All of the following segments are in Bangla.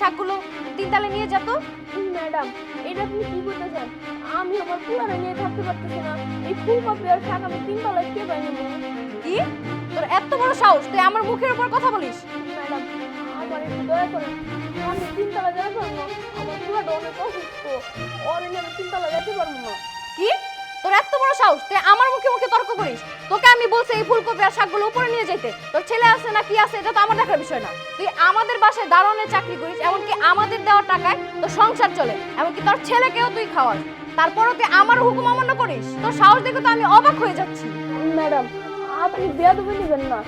শাকগুলো তিনতলায় নিয়ে যেত ম্যাডাম এটা আপনি কি বলতেছেন আমি আমার পুরানো নিয়ে থাকতে পারতেছি না। এই ফুলকপি আর শাক আমি তিন তলায় কে পাই নেব? কি? তোর এত বড় সাহস তুই আমার মুখের উপর কথা বলিস? ম্যাডাম আমার একটু দয়া করেন। আমি তিনতলা যেতে পারব আমার পুরাটা অনেক অসুস্থ। নিয়ে আমি তিনতলা যেতে পারব না। কি? তোর এত বড় সাহস তুই আমার মুখে মুখে তর্ক করিস? তোকে আমি বলছি এই ফুলকপি আর শাকগুলো উপরে নিয়ে যেতে তোর কি আছে এটা তো আমার দেখার বিষয় না। তুই আমাদের বাসায় দারোয়ানের চাকরি করিস, এমনকি আমাদের দেওয়া টাকায় তোর সংসার চলে, এমনকি তোর ছেলেকেও তুই খাওয়াস। তারপরও তুই আমার হুকুম অমান্য করিস। তোর সাহস দেখে তো আমি অবাক হয়ে যাচ্ছি। ম্যাডাম, আপনি বেয়াদবি নেবেন না।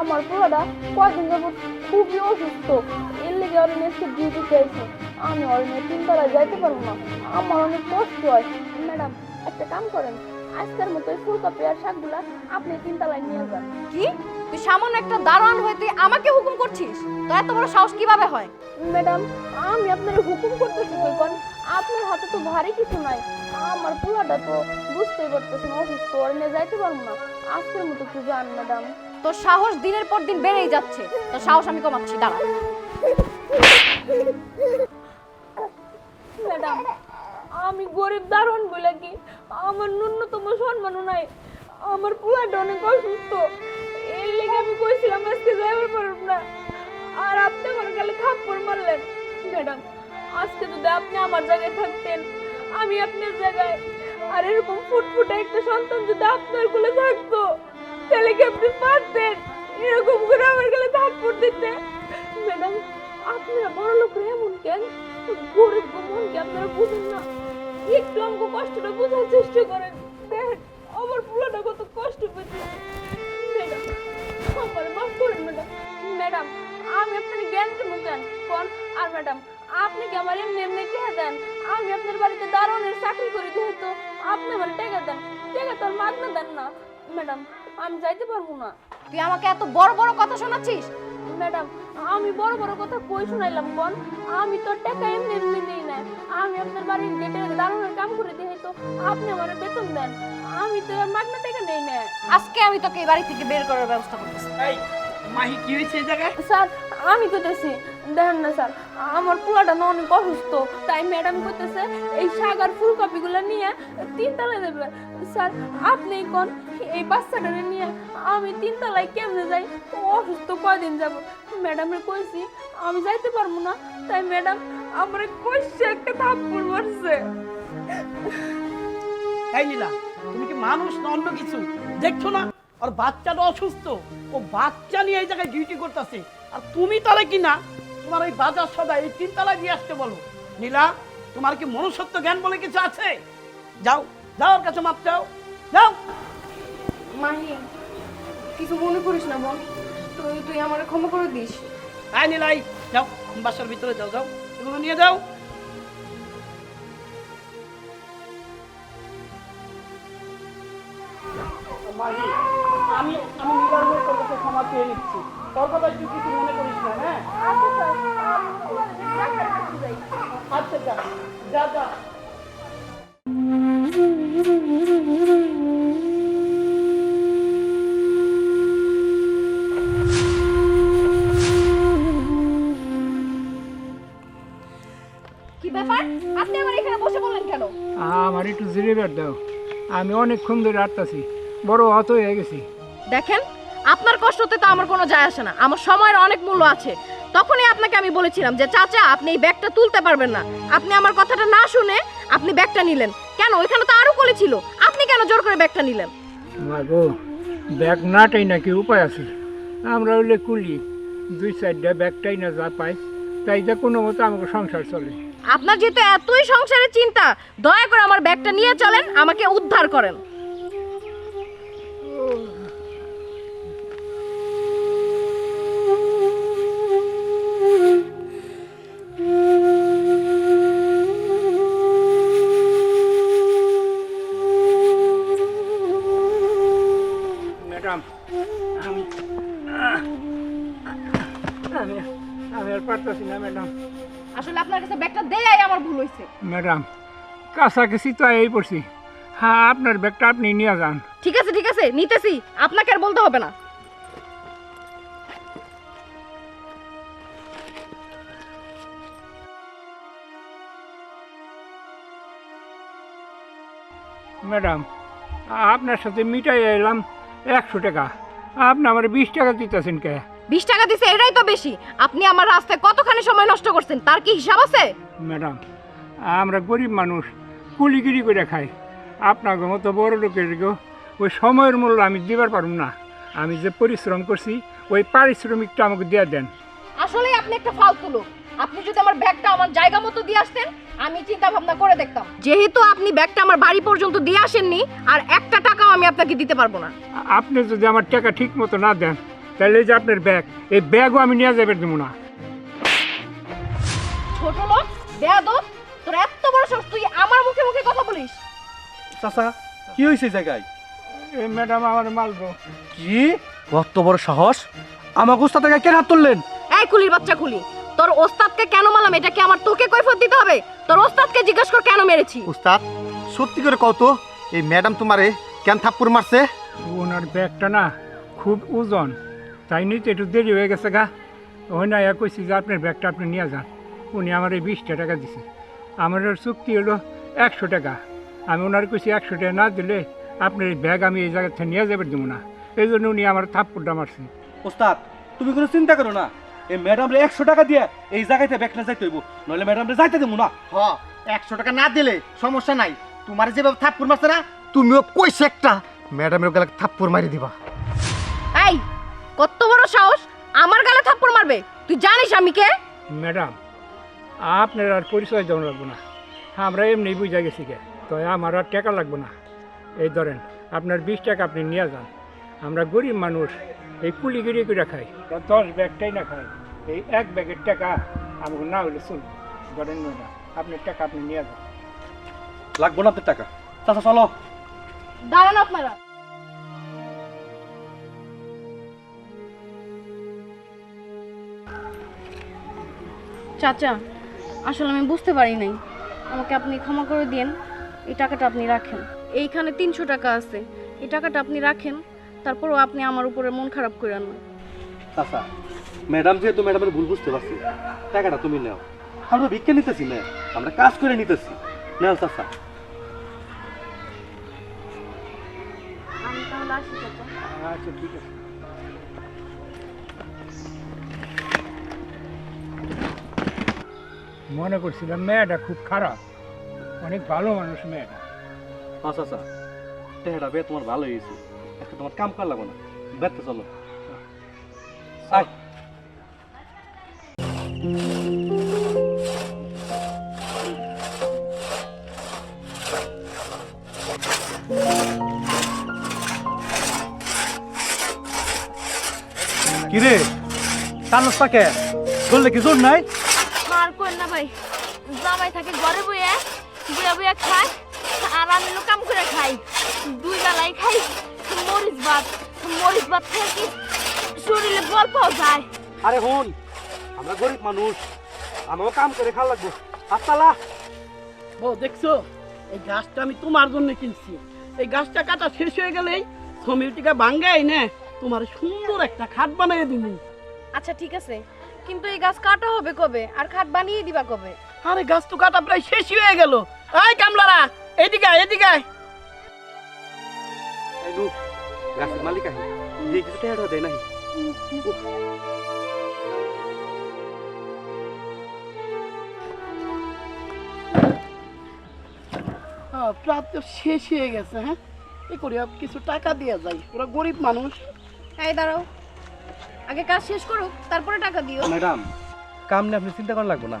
আমার পুরাটা কয়েকদিন যাবত খুবই অসুস্থ। এর লেগে ওর নেক্সট ডিউটি চাইছে। আমি নিয়ে তিনতলায় যাইতে পারব না। আমার অনেক কষ্ট হয়। ম্যাডাম, একটা কাম করেন। আজকের মতো এই ফুলকপি আর শাকগুলা আপনি তিনতলায় নিয়ে যান। কি? তুই সামান্য একটা দারোয়ান হয়ে তুই আমাকে হুকুম করছিস? তোর এত বড় সাহস কীভাবে হয়? ম্যাডাম আমি আপনার হুকুম করতেছি কই কোন আপনার হাতে তো ভারী কিছু নাই। আমার পুরাটা তো বুঝতেই পারতেছেন অসুস্থ ওর নিয়ে যাইতে পারব না। আজকের মতো একটু যান ম্যাডাম। তোর সাহস দিনের পর দিন বেড়েই যাচ্ছে। তোর সাহস আমি কমাচ্ছি দাঁড়া। ম্যাডাম আমি গরিব দারুণ বলে কি? আমার ন্যূনতম সম্মানও নাই। আমার পুরাটা অনেক অসুস্থ। এর লেগে আমি কইছিলাম আজকে যাইবার পারব না। আর আপনি আমার গেলে থাপ্পড় মারলেন। ম্যাডাম, আজকে যদি আপনি আমার জায়গায় থাকতেন, আমি আপনার জায়গায়। আর এরকম ফুটফুটে একটা সন্তান যদি আপনার কোলে থাকতো, তাহলে কি আপনি পারতেন? এরকম করে আমার গেলে থাপ্পড় দিতে। ম্যাডাম, আপনারা বড় লোক এমন কেন? গরিব মন কি আপনারা বুঝেন না। একটু আমাকে কষ্টটা বোঝার চেষ্টা করেন। দেখেন আমার পুরোটা কত কষ্ট পেয়েছে। ম্যাডাম, আমার মাফ করেন ম্যাডাম। ম্যাডাম, আমি আপনার জ্ঞান দেবো কেন? কোন আর ম্যাডাম, আপনি কি আমার এমনি এমনি টেকা দেন? আমি আপনার বাড়িতে দারোয়ানের চাকরি করি, যেহেতু আপনি আমার টেকা দেন। টেকা তো আর মাগনা দেন না। ম্যাডাম, আমি যাইতে পারব না। তুই আমাকে এত বড় বড় কথা শোনাচ্ছিস? ম্যাডাম আমি বড় বড় কথা কই শুনাইলাম কোন আমি তো টাকা এমনি এমনি নেই। না আমি আপনার বাড়ির গেটে দারুণের কাম করে দিই তো আপনি আমার বেতন দেন। আমি তো আর মাগনা টাকা নেই না আজকে আমি তোকে এই বাড়ি থেকে বের করার ব্যবস্থা করতেছি। এই মাহি কি হয়েছে এই জায়গায়? স্যার আমি তো কইতেছি দেখেন না স্যার, আমার পোলাটা না অনেক অসুস্থ, তাই ম্যাডাম কইতেছে এই শাক আর ফুলকপিগুলো নিয়ে তিনতলায় দেবে। স্যার, আপনি কোন এই বাচ্চাটারে নিয়ে আমি তিনতলায় কেমনে যাই? অসুস্থ কয়দিন যাব? ম্যাডামের কইছি, আমি যাইতে পারব না, তাই ম্যাডাম আমার কইছে একটা থাপ্পড় মারছে। এই নীলা, তুমি কি মানুষ না অন্য কিছু? দেখছ না? আর বাচ্চাটা অসুস্থ, ও বাচ্চা নিয়ে এই জায়গায় ডিউটি করতেছে, আর তুমি তাহলে কি না তোমার ওই বাজার সদাই এই তিনতলায় দিয়ে আসতে বলো। নীলা তোমার কি মনুষ্যত্ব জ্ঞান বলে কিছু আছে? যাও যাও ওর কাছে মাপ যাও যাও। মাহি কিছু মনে করিস না বোন তুই তুই আমার ক্ষমা করে দিস। আয় নীলাই যাও বাসার ভিতরে যাও যাও। এগুলো নিয়ে যাও। আমি আমি নীলার হয়ে তোর ক্ষমা চেয়ে নিচ্ছি। তোর কথা তুই কিছু মনে করিস না হ্যাঁ? আচ্ছা আচ্ছা যা যা যা। কি ব্যাপার? আপনি আমার এখানে বসে বললেন কেন? আমার একটু জিরেবার দাও। আমি অনেকক্ষণ ধরে আটতাছি বড় অত হয়ে গেছি। দেখেন আপনার কষ্টতে তো আমার কোনো যায় আসে না। আমার সময়ের অনেক মূল্য আছে। তখনই আপনাকে আমি বলেছিলাম যে চাচা আপনি এই ব্যাগটা তুলতে পারবেন না। আপনি আমার কথাটা না শুনে আপনি ব্যাগটা নিলেন। কেন? ওইখানে তো আরও কলি ছিল। আপনি কেন জোর করে ব্যাগটা নিলেন? গো ব্যাগ নাটাই নাকি উপায় আছে? আমরা হইলে কুলি। দুই চারটা ব্যাগটাই না যা পাই তাই যা কোনো মতো আমাকে সংসার চলে। আপনার যেহেতু এতই সংসারের চিন্তা দয়া করে আমার ব্যাগটা নিয়ে চলেন আমাকে উদ্ধার করেন। ম্যাডাম। কাছাকাছি তো এই পড়ছি। হ্যাঁ আপনার ব্যাগটা আপনি নিয়ে যান। ঠিক আছে ঠিক আছে নিতেছি। আপনাকে আর বলতে হবে না। ম্যাডাম আপনার সাথে মিটাই এলাম একশো টাকা। আপনি আমার বিশ টাকা দিতেছেন কে? বিশ টাকা দিছে এটাই তো বেশি। আপনি আমার রাস্তায় কতখানি সময় নষ্ট করছেন? তার কি হিসাব আছে? ম্যাডাম আমরা গরিব মানুষ কুলিগিরি করে খাই। আপনার মতো বড় লোকের ওই সময়ের মূল্য আমি দিবার পারব না। আমি যে পরিশ্রম করছি ওই পারিশ্রমিকটা আমাকে দিয়ে দেন। আসলে আপনি একটা ফালতু লোক। আপনি যদি আমার ব্যাগটা আমার জায়গা মতো দিয়ে আসতেন আমি চিন্তা ভাবনা করে দেখতাম। যেহেতু আপনি ব্যাগটা আমার বাড়ি পর্যন্ত দিয়ে আসেননি আর একটা টাকাও আমি আপনাকে দিতে পারব না। আপনি যদি আমার টাকা ঠিক মতো না দেন তাহলে এই যে আপনার ব্যাগ এই ব্যাগও আমি নিয়ে যাবে দেবো না। ছোট লোক বেয়াদব তোর এত বড় সাহস তুই আমার মুখে মুখে কথা বলিস? চাচা কি হয়েছে জায়গায়? এই ম্যাডাম আমার মালবো কি? কত বড় সাহস? আমাকে উস্তাদ থেকে কেন হাত তুললেন? এই কুলির বাচ্চা কুলি তোর ওস্তাদকে কেন মারলাম? এটা কি আমার তোকে কৈফত দিতে হবে? তোর ওস্তাদকে জিজ্ঞেস কর কেন মেরেছি? উস্তাদ সত্যি করে কত এই ম্যাডাম তোমারে কেন থাপ্পড় মারছে? ওনার ব্যাগটা না খুব ওজন তাই নিতে একটু দেরি হয়ে গেছে গা। ওই না কইছি যে আপনার ব্যাগটা আপনি নিয়ে যান। উনি আমার এই বিশটা টাকা দিছে। আমার চুক্তি হলো একশো টাকা। আমি ওনার কইছি একশো টাকা না দিলে আপনার এই ব্যাগ আমি এই জায়গা থেকে নিয়ে যাবে দেবো না। এই জন্য উনি আমার থাপ্পড়টা মারছে। ওস্তাদ তুমি কোনো চিন্তা করো না। এই ম্যাডাম রে একশো টাকা দিয়ে এই জায়গাতে ব্যাগটা যাইতে হইব। নইলে ম্যাডাম রে যাইতে দেবো না। হ একশো টাকা না দিলে সমস্যা নাই। তোমার যেভাবে থাপ্পড় মারছে না তুমিও কইছে একটা ম্যাডামের গালে থাপ্পড় মারি দিবা। এই কত বড় সাহস আমার গালে থাপ্পড় মারবে। তুই জানিস আমি কে? ম্যাডাম আপনার আর পরিচয় দেওয়া লাগবো না। আমরা এমনি বুঝা গেছি গে তো আমার আর টাকা লাগবে না। এই ধরেন আপনার বিশ টাকা আপনি নিয়ে যান। আমরা গরিব মানুষ এই কুলিগিরি করে খাই। দশ ব্যাগটাই না খাই। এই এক ব্যাগের টাকা আমাকে না হলে চল ধরেন ম্যাডাম আপনার টাকা আপনি নিয়ে যান। লাগবো না আপনার টাকা। চাচা চলো। দাঁড়ান আপনারা। চাচা আসলে আমি বুঝতে পারি নাই। আমাকে আপনি ক্ষমা করে দিন এই টাকাটা আপনি রাখেন। এইখানে তিনশো টাকা আছে এই টাকাটা আপনি রাখেন তারপরও আপনি আমার উপরে মন খারাপ করেন না। চাচা ম্যাডাম যেহেতু ম্যাডামের ভুল বুঝতে পারছি টাকাটা তুমি নাও। আমরা ভিক্ষা নিতেছি না আমরা কাজ করে নিতেছি। নাও চাচা। আমি তাহলে আসি আচ্ছা ঠিক আছে। মনে করছিলাম মেয়েটা খুব খারাপ। অনেক ভালো মানুষ মেয়েটা। হ্যাঁ চাচা টাকাটা বে তোমার ভালো হয়েছে। একটা তোমার কাম করা লাগবো না। বেড়তে চলো। আয় কিরে? টানস তাকে চললে কি জোর নাই? না ভাই জামাই থাকে ঘরে বইয়া বইয়া বইয়া খায় আর আমি কাম করে খাই। দুই বেলাই খাই মরিচ ভাত মরিচ ভাত খেয়ে কি শরীরে বল পাওয়া যায়। আরে হন আমরা গরিব মানুষ আমারও কাম করে খাওয়া লাগবো। আস্তালা ও দেখছ? এই গাছটা আমি তোমার জন্য কিনছি। এই গাছটা কাটা শেষ হয়ে গেলেই সমিতিকা ভাঙ্গাই না তোমার সুন্দর একটা খাট বানিয়ে দিবি আচ্ছা ঠিক আছে। কিন্তু এই গাছ কাটা হবে কবে? আর খাট বানিয়ে দিবা কবে? আরে গাছ তো কাটা প্রায় শেষই হয়ে গেল। এই কামলারা এদিকে আয়, এদিকে আয়। গাছের মালিক আহি। দিয়ে কিছু টাকা দেয় নাই হ্যাঁ, প্রায় তো শেষ হয়ে গেছে হ্যাঁ? এই করি কিছু টাকা দিয়ে যাই। ওরা গরিব মানুষ। এই দাঁড়াও। আগে কাজ শেষ করুক তারপরে টাকা দিও। ম্যাডাম কাম নিয়ে আপনি চিন্তা করা লাগবো না।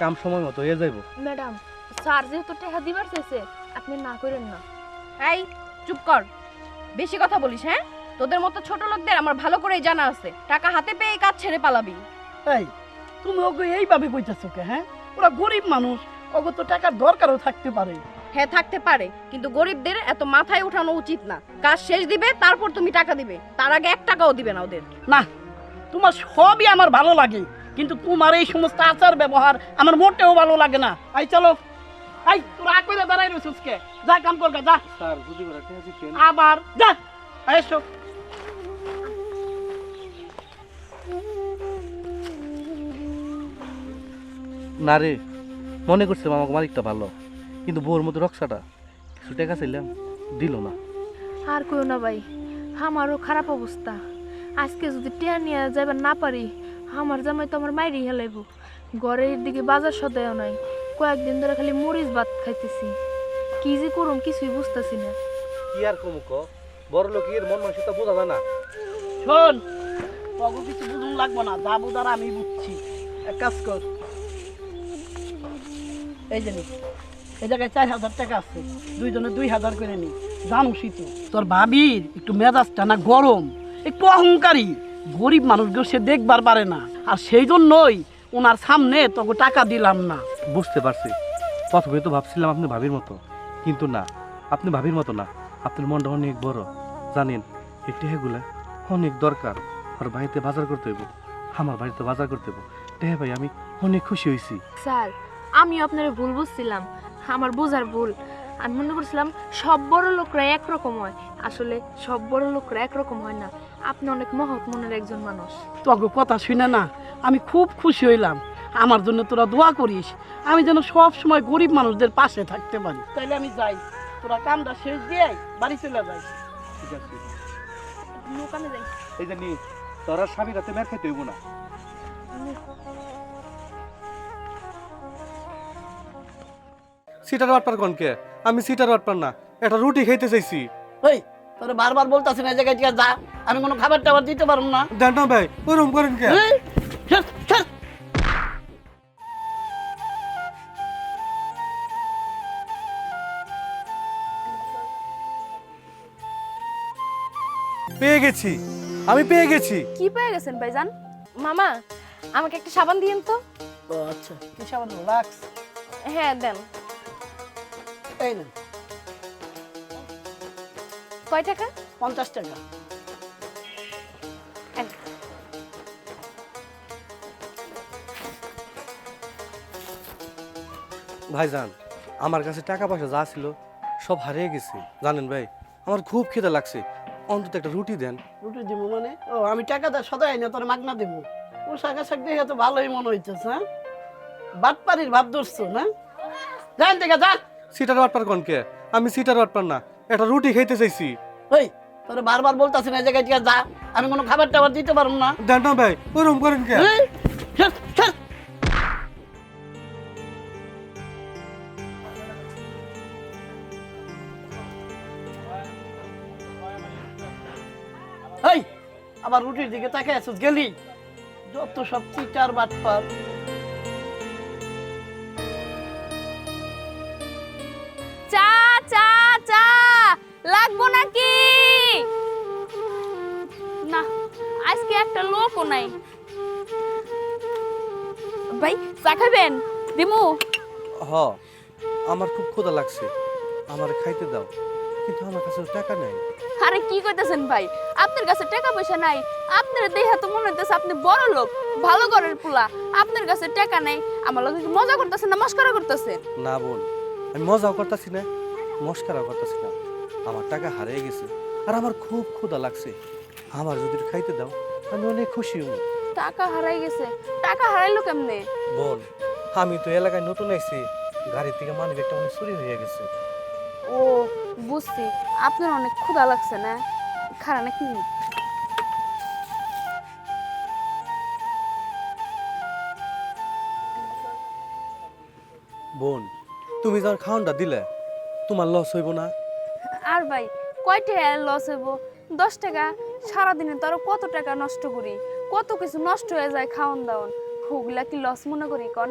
কাম সময় মতো হয়ে যাইব। ম্যাডাম স্যার যেহেতু টাকা দিবার চাইছে আপনি না করেন না। এই চুপ কর। বেশি কথা বলিস হ্যাঁ? তোদের মতো ছোট লোকদের আমার ভালো করেই জানা আছে। টাকা হাতে পেয়ে কাজ ছেড়ে পালাবি। এই তুমি ওকে এইভাবে কইতেছো কে হ্যাঁ? ওরা গরিব মানুষ ওকে তো টাকার দরকারও থাকতে পারে। হ্যাঁ থাকতে পারে কিন্তু গরিবদের এত মাথায় উঠানো উচিত না। কাজ শেষ দিবে তারপর তুমি টাকা দিবে। তার আগে এক টাকাও দিবে না ওদের। না তোমার সবই আমার ভালো লাগে। কিন্তু তোমার এই সমস্ত আচার ব্যবহার আমার মোটেও ভালো লাগে না। আই চলো। আই তোর তোরা কইরা দাঁড়াই রইছিস কে যা কাম কর গা, যা। স্যার করে দিতেন আবার যা। এসো। না রে মনে করছিলাম আমাকে মালিকটা ভালো কিন্তু বউর মতো রক্সাটা কিছু টাকা চাইলাম দিল না। আর কইও না ভাই আমারও খারাপ অবস্থা। আজকে যদি টিয়া নিয়ে যাবার না পারি আমার জামাই তো আমার মাইরি হেলাইব। ঘরের দিকে বাজার সদায়ও নাই কয়েকদিন ধরে খালি মরিচ ভাত খাইতেছি। কি যে করুম কিছুই বুঝতেছি না। কি আর কমুক বড় লোকের মন মানসিকতা বোঝা যায় না। শোন তগো কিছু বুঝুন লাগবো না যা বুঝার আমি বুঝছি। এক কাজ কর। এই যে নি, এই জায়গায় চার হাজার টাকা আছে দুইজনে দুই হাজার করে নি। জানুসই তো তোর ভাবির একটু মেজাজটা না গরম। একটু অহংকারী। গরিব মানুষগুলো সে দেখবার পারে না। আর সেই জন্যই ওনার সামনে তোকে টাকা দিলাম না। বুঝতে পারছি। প্রথমে তো ভাবছিলাম আপনি ভাবির মতো। কিন্তু না আপনি ভাবির মতো না। আপনার মনটা অনেক বড়। জানেন এই টেহাগুলা অনেক দরকার। আর বাড়িতে বাজার করতে হইব। আমার বাড়িতে বাজার করতে হইব। টেহা ভাই আমি অনেক খুশি হয়েছি স্যার আমি আপনার ভুল বুঝছিলাম। আমার বোঝার ভুল। আমি মনে করছিলাম সব বড় লোকরা একরকম হয়। আসলে সব বড় লোকরা একরকম হয় না। আপনি অনেক মহৎ মনের একজন মানুষ। তোকে কথা শুনে না আমি খুব খুশি হইলাম। আমার জন্য তোরা দোয়া করিস। আমি যেন সব সময় গরিব মানুষদের পাশে থাকতে পারি। তাইলে আমি যাই। তোরা কামটা শেষ দিয়ে বাড়ি চলে যাই। ঠিক আছে। দোকানে যাই। এই যে নি তোরা স্বামী রাতে মের খাইতে হইব না। সিটার বাটপার কনকে আমি সিটার বাটপার না একটা রুটি খাইতে চাইছি। ওই তোরা বারবার বলতাছি না এই জায়গায় ঠিক যা। আমি কোনো খাবার টাবার দিতে পারব না। দেন না ভাই ওরম করেন কে? এই, ছাড়, ছাড়। পেয়ে গেছি আমি পেয়ে গেছি। কি পেয়ে গেছেন ভাইজান? মামা আমাকে একটা সাবান দিয়েন তো। ও আচ্ছা কি সাবান রাখস হ্যাঁ দেন। এই না কয় টাকা? পঞ্চাশ টাকা। ভাইজান আমার কাছে টাকা পয়সা যা ছিল সব হারিয়ে গেছে। জানেন ভাই আমার খুব খিদে লাগছে। অন্তত একটা রুটি দেন। রুটি দিব মানে? ও আমি টাকা দেয় সদাই না তোর মাগনা দিব। ও শাকা শাক দেখে তো ভালোই মনে হইতেছে হ্যাঁ? বাটপাড়ির ভাব ধরছো না? যান থেকে যা। সিটার বাটপার কনকে আমি সিটার বাটপার না। একটা রুটি খাইতে চাইছি। ওই তোর বারবার বলতাছি না এই জায়গায় যা। আমি কোনো খাবার টাবার দিতে পারব না। দেন না ভাই ওরম করেন কে? এই, ছাড়, ছাড়। এই আবার রুটির দিকে তাকায় আছিস গেলি? যত সব চিটার বাটপার। লাগবো নাকি? না আজকে একটা লোকও নাই। ভাই চা খাবেন? দিমু? হ আমার খুব ক্ষুধা লাগছে। আমার খাইতে দাও কিন্তু আমার কাছে টাকা নেই। আরে কি কইতেছেন ভাই? আপনার কাছে টাকা পয়সা নাই। আপনার দেহা তো মনে হইতেছে আপনি বড় লোক ভালো ঘরের পোলা। আপনার কাছে টাকা নাই আমার লোক মজা করতেছেন না মস্করা করতেছেন না বোন আমি মজাও করতেছি না মস্কারাও করতেছি না। আমার টাকা হারিয়ে গেছে আর আমার খুব ক্ষুধা লাগছে। আমার যদি খাইতে দাও আমি অনেক খুশি হব। টাকা হারাই গেছে। টাকা হারাইলো কেমনে? বোন আমি তো এলাকায় নতুন আইছি। গাড়ির থেকে মানি একটা অনেক চুরি হয়ে গেছে। ও বুঝছি। আপনার অনেক ক্ষুধা লাগছে না? খারাপ নাকি? বোন তুমি যখন খাওয়ানটা দিলে তোমার লস হইব না। আর ভাই কয়টা লস হইব? দশ টাকা? সারাদিনে তো আরও কত টাকা নষ্ট করি? কত কিছু নষ্ট হয়ে যায় খাওয়ান দাওয়ান ওগুলা কি লস মনে করি কন?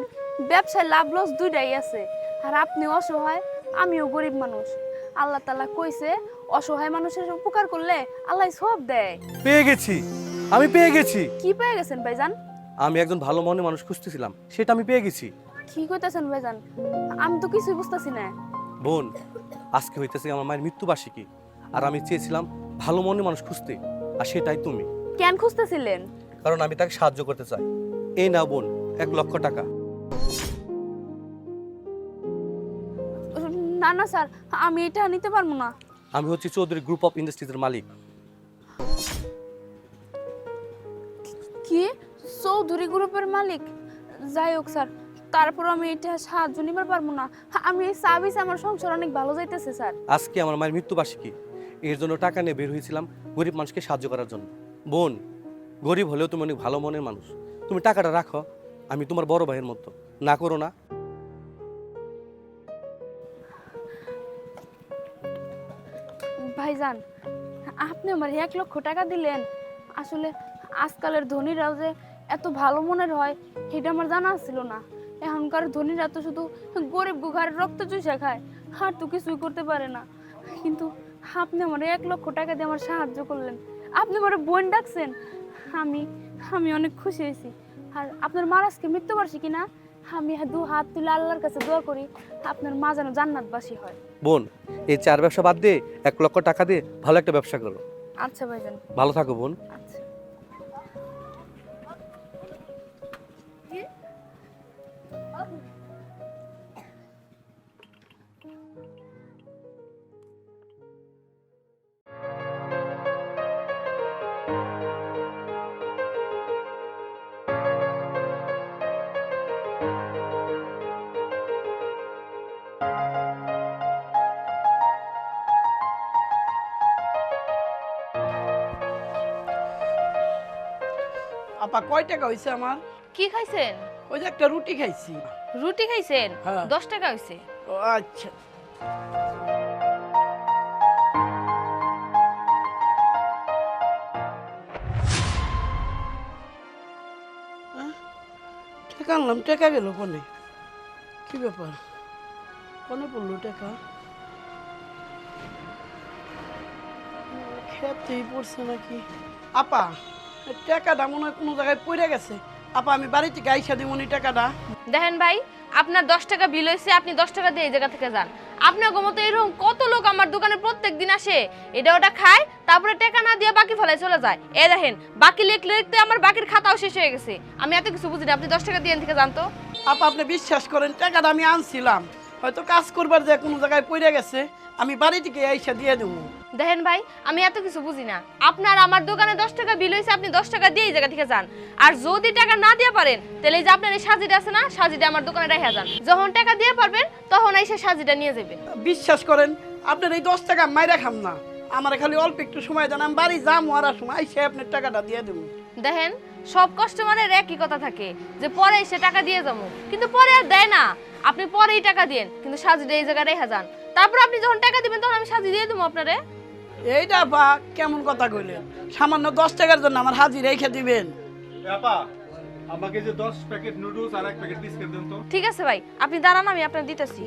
ব্যবসায় লাভ লস দুইটাই আছে। আর আপনি অসহায় আমিও গরিব মানুষ। আল্লাহ তালা কইছে অসহায় মানুষের উপকার করলে আল্লাহ সব দেয়। পেয়ে গেছি। আমি পেয়ে গেছি। কি পেয়ে গেছেন ভাইজান? আমি একজন ভালো মনে মানুষ খুঁজতেছিলাম। সেটা আমি পেয়ে গেছি। কি কইতাছেন ভাইজান? আমি তো কিছুই বুঝতেছি না। বোন আজকে হইতেছে আমার মায়ের মৃত্যুবার্ষিকী। আর আমি চেয়েছিলাম ভালো মনে মানুষ খুঁজতে আর সেটাই তুমি। কেন খুঁজতেছিলেন? কারণ আমি তাকে সাহায্য করতে চাই। এই না বোন এক লক্ষ টাকা। না না স্যার আমি এটা নিতে পারব না। আমি হচ্ছি চৌধুরী গ্রুপ অফ ইন্ডাস্ট্রিজের মালিক। কি? চৌধুরী গ্রুপের মালিক? যাই হোক স্যার। তারপর আমি এটা সাহায্য নিবার পারব না। আমি এই সার্ভিস আমার সংসার অনেক ভালো যাইতেছে স্যার। আজকে আমার মায়ের মৃত্যুবার্ষিকী। এর জন্য টাকা নিয়ে বের হয়েছিলাম গরিব মানুষকে সাহায্য করার জন্য। বোন গরিব হলেও তুমি অনেক ভালো মনের মানুষ। তুমি টাকাটা রাখো আমি তোমার বড় ভাইয়ের মতো। না করো না। ভাইজান আপনি আমার এক লক্ষ টাকা দিলেন। আসলে আজকালের ধনীরাও যে এত ভালো মনের হয় সেটা আমার জানা ছিল না। এখনকার ধনীরা তো শুধু গরিব গুঘারের রক্ত চুষা খায় আর তো কিছুই করতে পারে না। কিন্তু আপনি আমার এক লক্ষ টাকা দিয়ে আমার সাহায্য করলেন। আপনি আমার বোন ডাকছেন। আমি আমি অনেক খুশি হয়েছি। আর আপনার মার আজকে মৃত্যুবার্ষিকী না? আমি দু হাত তুলে আল্লাহর কাছে দোয়া করি আপনার মা যেন জান্নাতবাসী হয়। বোন এই চার ব্যবসা বাদ দিয়ে এক লক্ষ টাকা দিয়ে ভালো একটা ব্যবসা করো। আচ্ছা ভাইজান। ভালো থাকো বোন। আচ্ছা। কয় টাকা হয়েছে আমার? কি খাইছেন? ওই যে একটা রুটি খাইছি। রুটি খাইছেন? হ্যাঁ। দশ টাকা হয়েছে ও আচ্ছা। আহ, টাকা আনলাম। টাকা গেল কোনে? কি ব্যাপার? কোনে পড়ল টাকা? খেতেই পড়ছে নাকি? আপা টাকাটা মনে হয় কোনো জায়গায় পড়ে গেছে। আপা আমি বাড়ি থেকে আইসা দিব নি টাকাটা। দেখেন ভাই আপনার দশ টাকা বিল হয়েছে আপনি দশ টাকা দিয়ে এই জায়গা থেকে যান। আপনার মতো এরকম কত লোক আমার দোকানে প্রত্যেক দিন আসে। এটা ওটা খায় তারপরে টাকা না দিয়ে বাকি ফেলায় চলে যায়। এ দেখেন বাকি লিখতে লিখতে আমার বাকির খাতাও শেষ হয়ে গেছে। আমি এত কিছু বুঝি না আপনি দশ টাকা দিয়ে থেকে জানতো আপা আপনি বিশ্বাস করেন টাকাটা আমি আনছিলাম। হয়তো কাজ করবার যে কোনো জায়গায় পড়ে গেছে আমি বাড়ি থেকে আইসা দিয়ে দেবো। দেখেন ভাই আমি এত কিছু বুঝি না। আপনার আমার দোকানে দশ টাকা বিল হয়েছে আপনি দশ টাকা দিয়ে এই জায়গা থেকে যান। আর যদি টাকা না দিয়ে পারেন তাহলে এই যে আপনার এই সাজিটা আছে না সাজিটা আমার দোকানে রেখে যান। যখন টাকা দিয়ে পারবেন তখন এসে সাজিটা নিয়ে যাবেন। বিশ্বাস করেন আপনার এই দশ টাকা মাইরা খাম না। আমার খালি অল্প একটু সময় দেন আমি বাড়ি যাম আর সময় আইসা আপনার টাকাটা দিয়ে দেবো। দেখেন সব কাস্টমারের একই কথা থাকে যে পরে এসে টাকা দিয়ে যাব। কিন্তু পরে আর দেয় না। আপনি পরেই টাকা দেন কিন্তু সাজিটা এই জায়গায় রেখে যান। তারপর আপনি যখন টাকা দিবেন তখন আমি সাজি দিয়ে দেবো আপনারে। এইটা বা কেমন কথা কইলেন? সামান্য দশ টাকার জন্য আমার হাজির রেখে দিবেন। আপা আমাকে যে দশ প্যাকেট নুডলস আর এক প্যাকেট বিস্কিট দেন তো। ঠিক আছে ভাই আপনি দাঁড়ান আমি আপনার দিতেছি।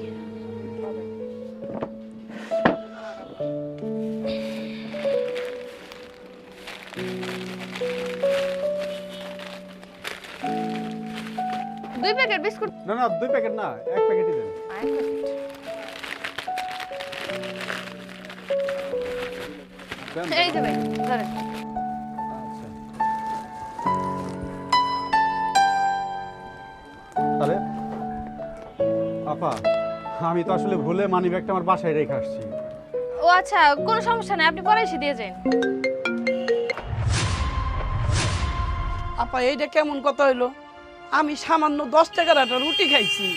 দুই প্যাকেট বিস্কুট না না দুই প্যাকেট না এক প্যাকেটই দেন। দেন, এই যে ভাই ধরেন। আচ্ছা। তাহলে আপা আমি তো আসলে ভুলে মানি ব্যাগটা আমার বাসায় রেখে আসছি। ও আচ্ছা কোনো সমস্যা নেই আপনি পরে এসে দিয়ে যান। আপা এইটা কেমন কথা হইল? আমি সামান্য দশ টাকার একটা রুটি খাইছি।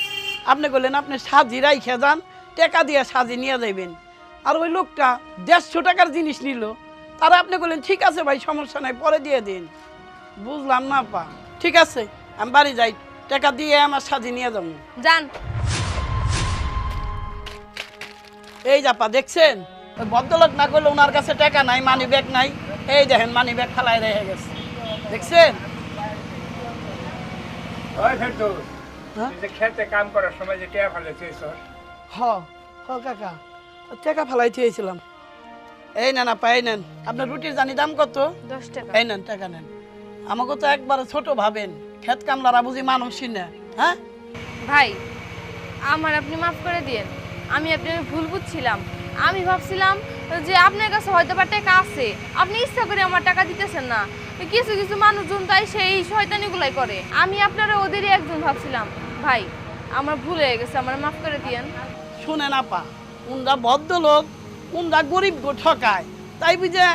আপনি বললেন আপনি সাজি রাইখে যান টাকা দিয়ে সাজি নিয়ে যাইবেন। আর ওই লোকটা দেড়শো টাকার জিনিস নিল। তারা আপনি বললেন ঠিক আছে ভাই সমস্যা নাই পরে দিয়ে দিন। বুঝলাম না আপা। ঠিক আছে আমি বাড়ি যাই টাকা দিয়ে আমার সাজি নিয়ে যাব। যান। এই জাপা দেখছেন? ওই ভদ্রলোক না করলে ওনার কাছে টাকা নাই মানি ব্যাগ নাই। এই দেখেন মানি ব্যাগ ফালাই রেখে গেছে। দেখছেন? ওই হ্যাঁ? খেতে কাম করার সময় যে টেয়া ফেলে চেয়েছ হ হ কাকা। টাকা ফালাই দিয়েছিলাম এই নেন আপা এই নেন। আপনার রুটির জানি দাম কত? দশ টাকা। এই নেন টাকা নেন। আমাকে তো একবারে ছোট ভাবেন। খেত কামলারা বুঝি মানুষই না হ্যাঁ? ভাই আমার আপনি মাফ করে দিয়েন। আমি আপনি ভুল বুঝছিলাম। আমি ভাবছিলাম যে আপনার কাছে হয়তো বা টাকা আছে। আপনি ইচ্ছা করে আমার টাকা দিতেছেন না। কিছু কিছু মানুষজন তাই সেই শয়তানিগুলাই করে। আমি আপনারা ওদেরই একজন ভাবছিলাম। ভাই আমার ভুল হয়ে গেছে আমার মাফ করে দিয়েন। শুনেন আপা উনরা ভদ্রলোক উনরা গরিব গো ঠকায়? তাই বুঝে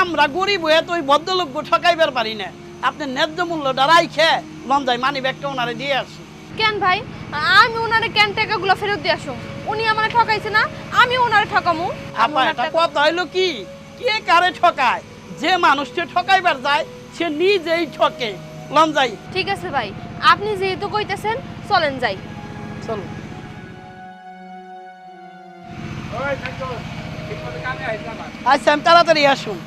আমরা গরিব হয়ে তো ওই ভদ্রলোক গো ঠকাইবার পারি না। আপনি ন্যায্য মূল্য ডারাই খেয়ে লঞ্জায় মানি ব্যাগটা ওনারে দিয়ে আসি কেন ভাই? আমি ওনারে কেন টাকাগুলো ফেরত দিয়ে আসুম? উনি আমারে ঠকাইছে না আমি ওনারে ঠকামু? আপা এটা কথা হইল কি? কে কারে ঠকায়? যে মানুষকে ঠকাইবার যায় সে নিজেই ঠকে। লন যাই। ঠিক আছে ভাই আপনি যেহেতু কইতেছেন চলেন যাই। চলো আচ্ছা আমি তাড়াতাড়ি আসুন।